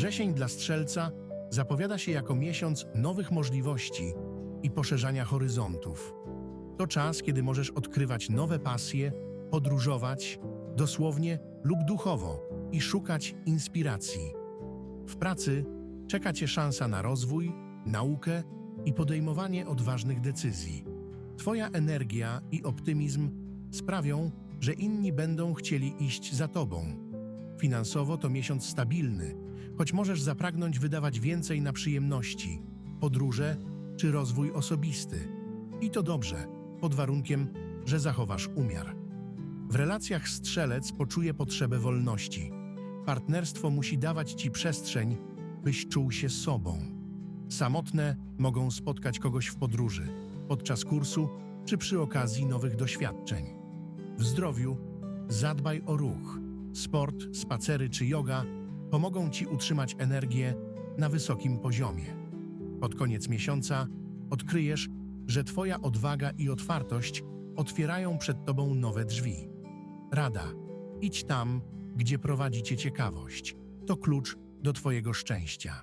Wrzesień dla strzelca zapowiada się jako miesiąc nowych możliwości i poszerzania horyzontów. To czas, kiedy możesz odkrywać nowe pasje, podróżować, dosłownie lub duchowo, i szukać inspiracji. W pracy czeka Cię szansa na rozwój, naukę i podejmowanie odważnych decyzji. Twoja energia i optymizm sprawią, że inni będą chcieli iść za Tobą. Finansowo to miesiąc stabilny, choć możesz zapragnąć wydawać więcej na przyjemności, podróże czy rozwój osobisty. I to dobrze, pod warunkiem, że zachowasz umiar. W relacjach strzelec poczuje potrzebę wolności. Partnerstwo musi dawać ci przestrzeń, byś czuł się sobą. Samotne mogą spotkać kogoś w podróży, podczas kursu czy przy okazji nowych doświadczeń. W zdrowiu zadbaj o ruch. Sport, spacery czy yoga pomogą ci utrzymać energię na wysokim poziomie. Pod koniec miesiąca odkryjesz, że Twoja odwaga i otwartość otwierają przed Tobą nowe drzwi. Rada: idź tam, gdzie prowadzi Cię ciekawość. To klucz do Twojego szczęścia.